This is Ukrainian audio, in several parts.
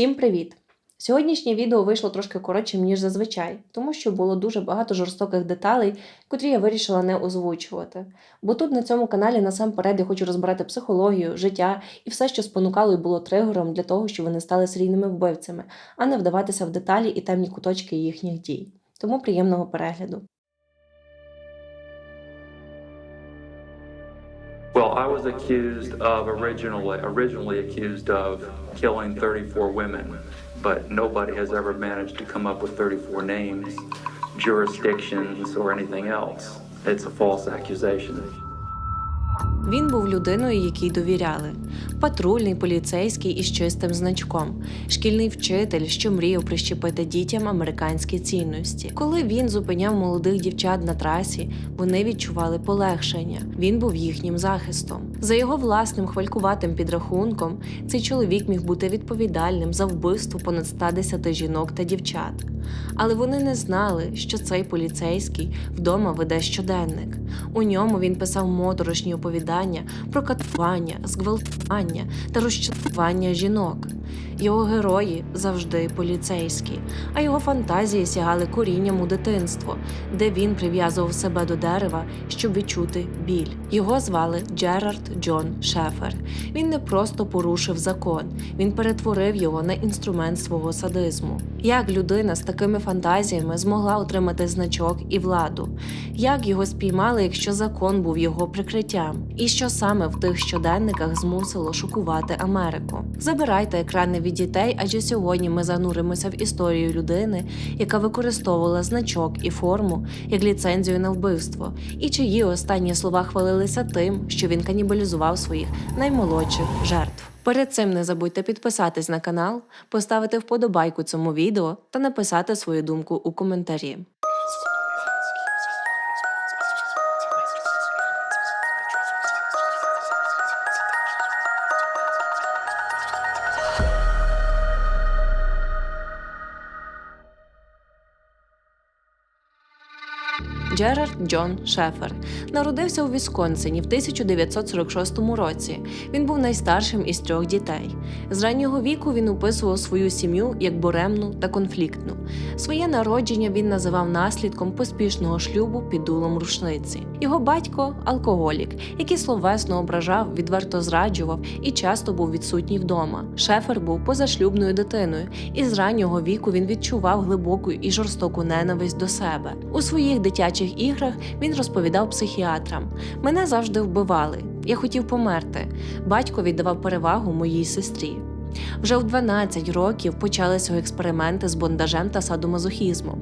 Всім привіт! Сьогоднішнє відео вийшло трошки коротшим, ніж зазвичай, тому що було дуже багато жорстоких деталей, котрі я вирішила не озвучувати. Бо тут на цьому каналі насамперед я хочу розбирати психологію, життя і все, що спонукало і було тригером для того, щоб вони стали серійними вбивцями, а не вдаватися в деталі і темні куточки їхніх дій. Тому приємного перегляду. Well, I was accused of originally, originally accused of killing 34 women, but nobody has ever managed to come up with 34 names, jurisdictions, or anything else. It's a false accusation. Він був людиною, якій довіряли. Патрульний поліцейський із чистим значком, шкільний вчитель, що мріяв прищепити дітям американські цінності. Коли він зупиняв молодих дівчат на трасі, вони відчували полегшення. Він був їхнім захистом. За його власним хвалькуватим підрахунком, цей чоловік міг бути відповідальним за вбивство понад 110 жінок та дівчат. Але вони не знали, що цей поліцейський вдома веде щоденник. У ньому він писав моторошні оповідання про катування, зґвалтування та розчарування жінок. Його герої завжди поліцейські, а його фантазії сягали корінням у дитинство, де він прив'язував себе до дерева, щоб відчути біль. Його звали Джерард Джон Шефер. Він не просто порушив закон, він перетворив його на інструмент свого садизму. Як людина з такими фантазіями змогла отримати значок і владу? Як його спіймали, якщо закон був його прикриттям? І що саме в тих щоденниках змусило шокувати Америку? Забирайте екрани від дітей, адже сьогодні ми зануримося в історію людини, яка використовувала значок і форму як ліцензію на вбивство, і чиї останні слова хвалилися тим, що він канібалізував своїх наймолодших жертв. Перед цим не забудьте підписатись на канал, поставити вподобайку цьому відео та написати свою думку у коментарі. Джерард Джон Шефер народився у Вісконсині в 1946 році. Він був найстаршим із трьох дітей. З раннього віку він описував свою сім'ю як буремну та конфліктну. Своє народження він називав наслідком поспішного шлюбу під дулом рушниці. Його батько алкоголік, який словесно ображав, відверто зраджував і часто був відсутній вдома. Шефер був позашлюбною дитиною, і з раннього віку він відчував глибоку і жорстоку ненависть до себе. У своїх дитячих іграх він розповідав психіатрам: мене завжди вбивали. Я хотів померти. Батько віддавав перевагу моїй сестрі. Вже в 12 років почалися експерименти з бондажем та садомазохізмом.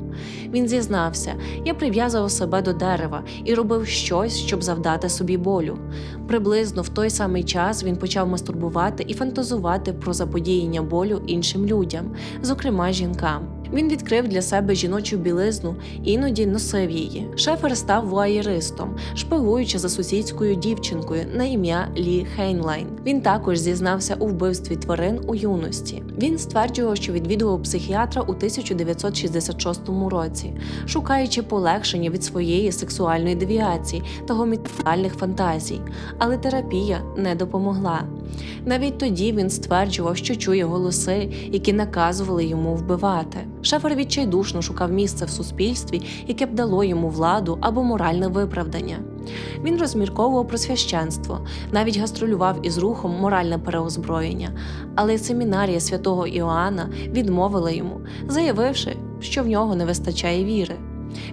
Він зізнався, я прив'язував себе до дерева і робив щось, щоб завдати собі болю. Приблизно в той самий час він почав мастурбувати і фантазувати про заподіяння болю іншим людям, зокрема жінкам. Він відкрив для себе жіночу білизну, іноді носив її. Шефер став вуаєристом, шпигуючи за сусідською дівчинкою на ім'я Лі Хейнлайн. Він також зізнався у вбивстві тварин у юності. Він стверджував, що відвідував психіатра у 1966 році, шукаючи полегшення від своєї сексуальної девіації та гомітальних фантазій, але терапія не допомогла. Навіть тоді він стверджував, що чує голоси, які наказували йому вбивати. Шефер відчайдушно шукав місце в суспільстві, яке б дало йому владу або моральне виправдання. Він розмірковував про священство, навіть гастролював із рухом моральне переозброєння, але семінарія святого Іоанна відмовила йому, заявивши, що в нього не вистачає віри.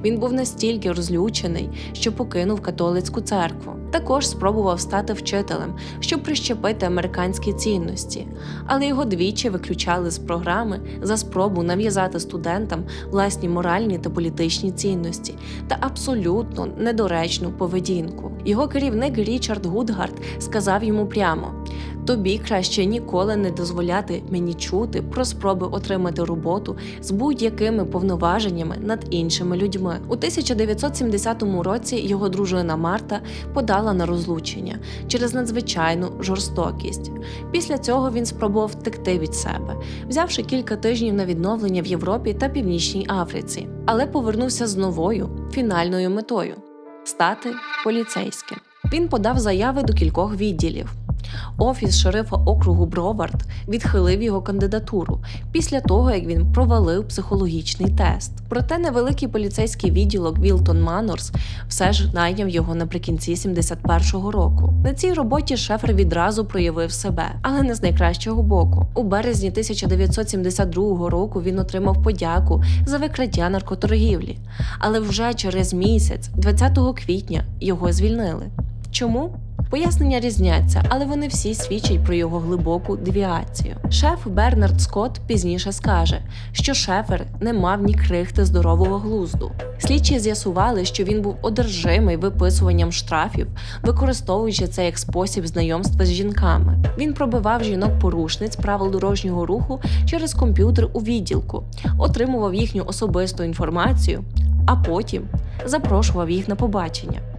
Він був настільки розлючений, що покинув католицьку церкву. Також спробував стати вчителем, щоб прищепити американські цінності, але його двічі виключали з програми за спробу нав'язати студентам власні моральні та політичні цінності та абсолютно недоречну поведінку. Його керівник Річард Гудгард сказав йому прямо: тобі краще ніколи не дозволяти мені чути про спроби отримати роботу з будь-якими повноваженнями над іншими людьми. У 1970 році його дружина Марта подала на розлучення через надзвичайну жорстокість. Після цього він спробував втекти від себе, взявши кілька тижнів на відновлення в Європі та Північній Африці, але повернувся з новою фінальною метою стати поліцейським. Він подав заяви до кількох відділів. Офіс шерифа округу Бровард відхилив його кандидатуру після того, як він провалив психологічний тест. Проте невеликий поліцейський відділок Вілтон Манорс все ж найняв його наприкінці 71-го року. На цій роботі Шефер відразу проявив себе, але не з найкращого боку. У березні 1972 року він отримав подяку за викриття наркоторгівлі, але вже через місяць, 20 квітня, його звільнили. Чому? Пояснення різняться, але вони всі свідчать про його глибоку девіацію. Шеф Бернард Скотт пізніше скаже, що Шефер не мав ні крихти здорового глузду. Слідчі з'ясували, що він був одержимий виписуванням штрафів, використовуючи це як спосіб знайомства з жінками. Він пробивав жінок-порушниць правил дорожнього руху через комп'ютер у відділку, отримував їхню особисту інформацію, а потім запрошував їх на побачення.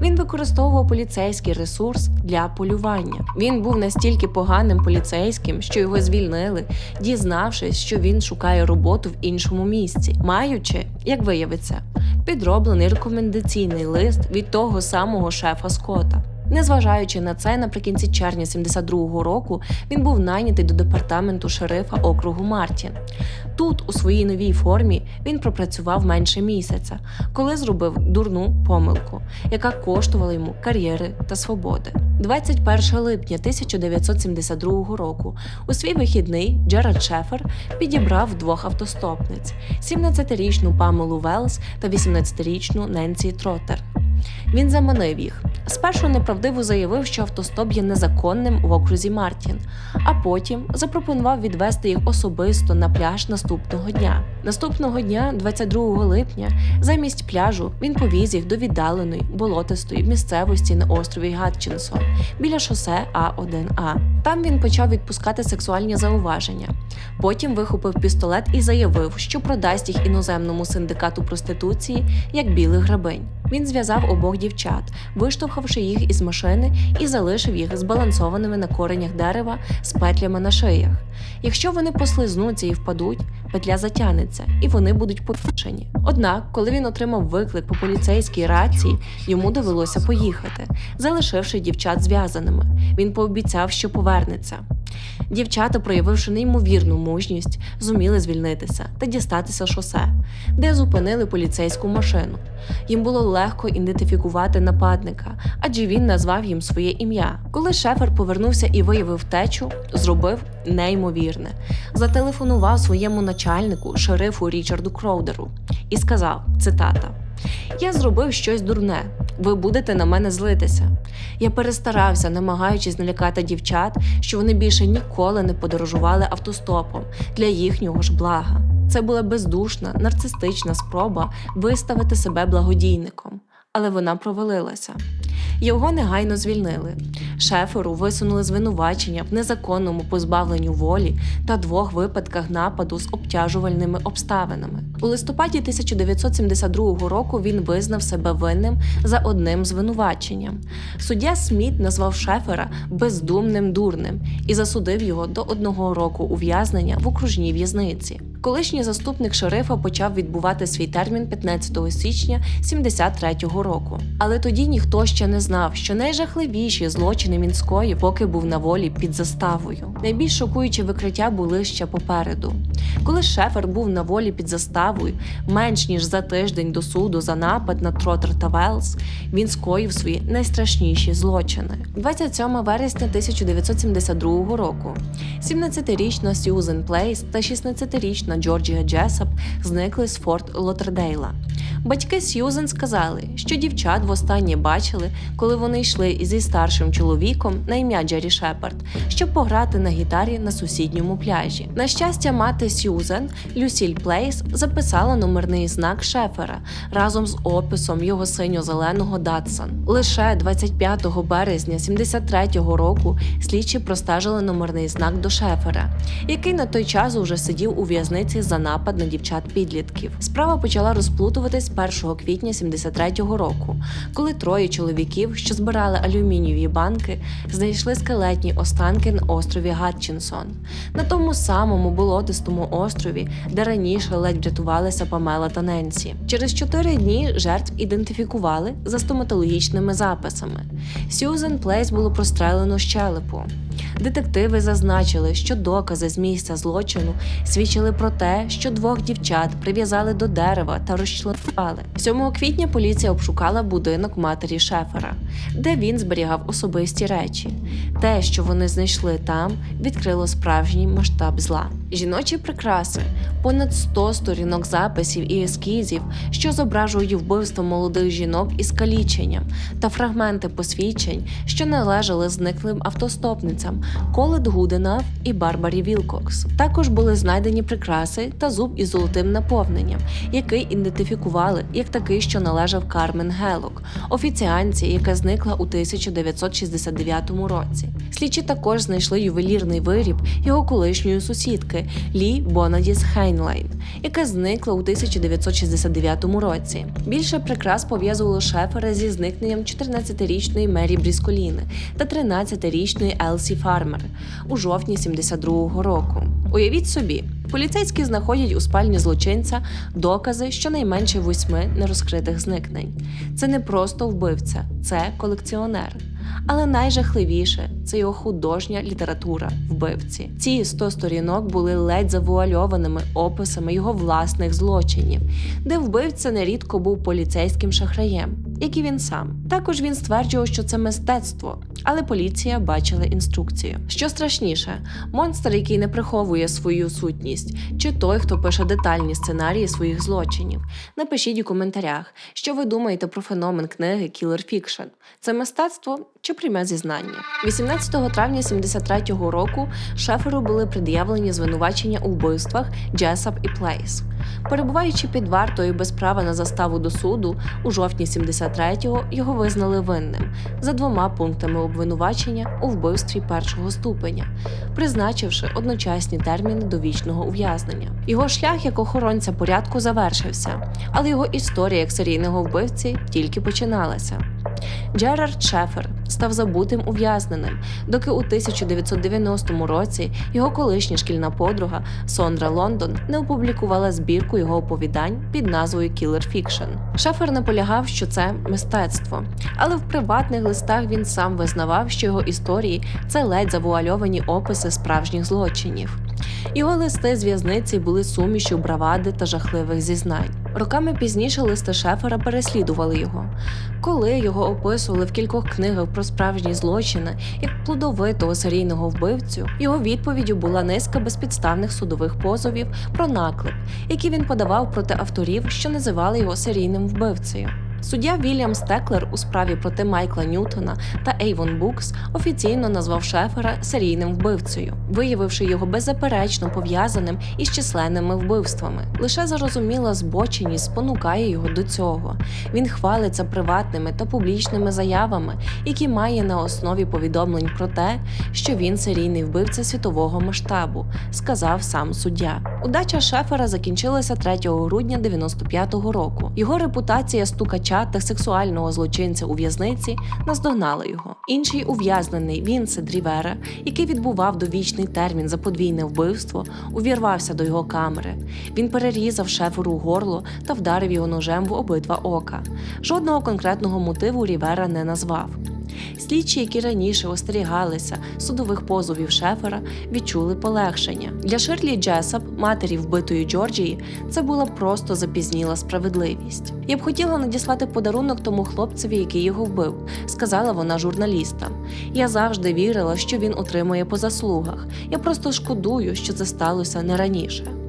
Він використовував поліцейський ресурс для полювання. Він був настільки поганим поліцейським, що його звільнили, дізнавшись, що він шукає роботу в іншому місці, маючи, як виявиться, підроблений рекомендаційний лист від того самого шефа Скота. Незважаючи на це, наприкінці червня 72-го року він був найнятий до департаменту шерифа округу Мартін. Тут, у своїй новій формі, він пропрацював менше місяця, коли зробив дурну помилку, яка коштувала йому кар'єри та свободи. 21 липня 1972 року у свій вихідний Джерард Шефер підібрав двох автостопниць: 17-річну Памелу Велс та 18-річну Ненсі Тротер. Він заманив їх. Спершу неправдиво заявив, що автостоп є незаконним в окрузі Мартін, а потім запропонував відвести їх особисто на пляж наступного дня. Наступного дня, 22 липня, замість пляжу він повіз їх до віддаленої болотистої місцевості на острові Гатчинсон біля шосе А1А. Там він почав відпускати сексуальні зауваження. Потім вихопив пістолет і заявив, що продасть їх іноземному синдикату проституції як білих грабинь. Він зв'язав обох дівчат, виштовхавши їх із машини і залишив їх збалансованими на коренях дерева з петлями на шиях. Якщо вони послизнуться і впадуть, петля затягнеться, і вони будуть повішені. Однак, коли він отримав виклик по поліцейській рації, йому довелося поїхати, залишивши дівчат зв'язаними. Він пообіцяв, що повернеться. Дівчата, проявивши неймовірну мужність, зуміли звільнитися та дістатися шосе, де зупинили поліцейську машину. Їм було легко ідентифікувати нападника, адже він назвав їм своє ім'я. Коли шефер повернувся і виявив течу, зробив неймовірне. Зателефонував своєму начальнику, шерифу Річарду Кроудеру, і сказав: цитата. Я зробив щось дурне. Ви будете на мене злитися. Я перестарався, намагаючись налякати дівчат, що вони більше ніколи не подорожували автостопом для їхнього ж блага. Це була бездушна, нарцистична спроба виставити себе благодійником, але вона провалилася. Його негайно звільнили. Шеферу висунули звинувачення в незаконному позбавленню волі та двох випадках нападу з обтяжувальними обставинами. У листопаді 1972 року він визнав себе винним за одним звинуваченням. Суддя Сміт назвав Шефера бездумним дурним і засудив його до одного року ув'язнення в окружній в'язниці. Колишній заступник шерифа почав відбувати свій термін 15 січня 73-го року. Але тоді ніхто ще не знав, що найжахливіші злочини він скоїв, поки був на волі під заставою. Найбільш шокуючі викриття були ще попереду. Коли Шефер був на волі під заставою, менш ніж за тиждень до суду за напад на Тротер та Велс, він скоїв свої найстрашніші злочини. 27 вересня 1972 року 17-річна Сьюзен Плейс та 16-річна Джорджія Джесап зникли з Форт Лотердейла. Батьки Сьюзен сказали, що дівчат востаннє бачили, коли вони йшли зі старшим чоловіком на ім'я Джері Шепард, щоб пограти на гітарі на сусідньому пляжі. На щастя, мати Сьюзен Люсіль Плейс записала номерний знак Шефера разом з описом його синьо-зеленого Датсон. Лише 25 березня 73-го року слідчі простежили номерний знак до Шефера, який на той час уже сидів у в'язниці за напад на дівчат підлітків. Справа почала розплутуватись 21 квітня 73-го року, коли троє чоловіків, що збирали алюмінієві банки, знайшли скелетні останки на острові Гатчинсон, на тому самому болотистому острові, де раніше ледь врятувалися Памела та Ненсі. Через чотири дні жертв ідентифікували за стоматологічними записами. Сьюзен Плейс було прострелено щелепу. Детективи зазначили, що докази з місця злочину свідчили про те, що двох дівчат прив'язали до дерева та розчленували. 7 квітня поліція обшукала будинок матері Шефера, де він зберігав особисті речі. Те, що вони знайшли там, відкрило справжній масштаб зла. Жіночі прикраси, понад 100 сторінок записів і ескізів, що зображують вбивство молодих жінок із каліченням, та фрагменти посвідчень, що належали зниклим автостопницям Колет Гуденав і Барбарі Вілкокс. Також були знайдені прикраси та зуб із золотим наповненням, який ідентифікували як такий, що належав Кармен Гелок, офіціанці, яка зникла у 1969 році. Слідчі також знайшли ювелірний виріб його колишньої сусідки Лі Бонадіс Хейнлайн, яка зникла у 1969 році. Більше прикрас пов'язувало Шефера зі зникненням 14-річної Мері Брісколіни та 13-річної Елсі Фармер у жовтні 72-го року. Уявіть собі, поліцейські знаходять у спальні злочинця докази щонайменше восьми нерозкритих зникнень. Це не просто вбивця, це колекціонер. Але найжахливіше це його художня література вбивці. Ці 100 сторінок були ледь завуальованими описами його власних злочинів, де вбивця нерідко був поліцейським шахраєм, як і він сам. Також він стверджував, що це мистецтво, але поліція бачила інструкцію. Що страшніше, монстр, який не приховує свою сутність, чи той, хто пише детальні сценарії своїх злочинів. Напишіть у коментарях, що ви думаєте про феномен книги Killer Fiction. Це мистецтво чи пряме зізнання? 18 травня 73-го року Шеферу були пред'явлені звинувачення у вбивствах Джесап і Плейс. Перебуваючи під вартою без права на заставу до суду, у жовтні 73-го його визнали винним за двома пунктами обвинувачення у вбивстві першого ступеня, призначивши одночасні терміни довічного ув'язнення. Його шлях як охоронця порядку завершився, але його історія як серійного вбивці тільки починалася. Джерард Шефер став забутим ув'язненим, доки у 1990 році його колишня шкільна подруга Сондра Лондон не опублікувала збірку його оповідань під назвою Killer Fiction. Шефер наполягав, що це мистецтво, але в приватних листах він сам визнавав, що його історії це ледь завуальовані описи справжніх злочинів. Його листи з в'язниці були сумішю бравади та жахливих зізнань. Роками пізніше листи Шефера переслідували його. Коли його описували в кількох книгах про справжні злочини як плодовитого серійного вбивцю, його відповіддю була низка безпідставних судових позовів про наклеп, які він подавав проти авторів, що називали його серійним вбивцею. Суддя Вільям Стеклер у справі проти Майкла Ньютона та Ейвон Букс офіційно назвав Шефера серійним вбивцею, виявивши його беззаперечно пов'язаним із численними вбивствами. Лише зарозуміла збоченість спонукає його до цього. Він хвалиться приватними та публічними заявами, які має на основі повідомлень про те, що він серійний вбивця світового масштабу, сказав сам суддя. Удача Шефера закінчилася 3 грудня 95-го року. Його репутація стукача та сексуального злочинця у в'язниці наздогнали його. Інший ув'язнений Вінсент Рівера, який відбував довічний термін за подвійне вбивство, увірвався до його камери. Він перерізав шеферу горло та вдарив його ножем в обидва ока. Жодного конкретного мотиву Рівера не назвав. Слідчі, які раніше остерігалися судових позовів Шефера, відчули полегшення. Для Ширлі Джесап, матері вбитої Джорджії, це була просто запізніла справедливість. Я б хотіла надіслати подарунок тому хлопцеві, який його вбив, сказала вона журналістам. Я завжди вірила, що він отримує по заслугах. Я просто шкодую, що це сталося не раніше.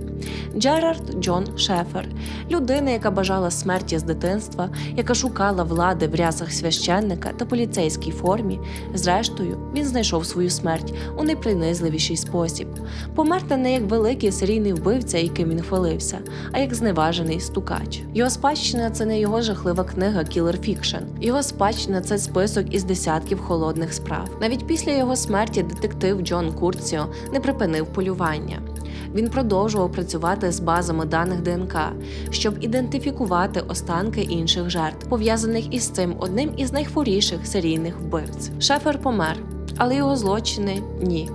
Джерард Джон Шефер, людина, яка бажала смерті з дитинства, яка шукала влади в рясах священника та поліцейській формі. Зрештою, він знайшов свою смерть у найпринизливіший спосіб. Померти не як великий серійний вбивця, яким він хвалився, а як зневажений стукач. Його спадщина це не його жахлива книга Killer Fiction. Його спадщина це список із десятків холодних справ. Навіть після його смерті детектив Джон Курціо не припинив полювання. Він продовжував працювати з базами даних ДНК, щоб ідентифікувати останки інших жертв, пов'язаних із цим одним із найхворіших серійних вбивць. Шефер помер, але його злочини ні.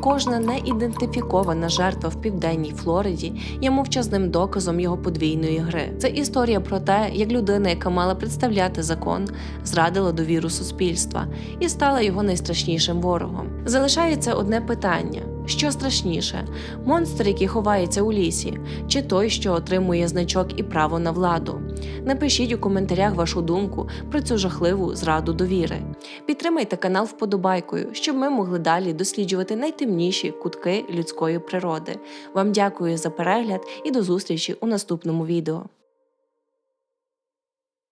Кожна неідентифікована жертва в південній Флориді є мовчазним доказом його подвійної гри. Це історія про те, як людина, яка мала представляти закон, зрадила довіру суспільства і стала його найстрашнішим ворогом. Залишається одне питання: що страшніше: монстр, який ховається у лісі, чи той, що отримує значок і право на владу? Напишіть у коментарях вашу думку про цю жахливу зраду довіри. Підтримайте канал вподобайкою, щоб ми могли далі досліджувати найтемніші кутки людської природи. Вам дякую за перегляд і до зустрічі у наступному відео.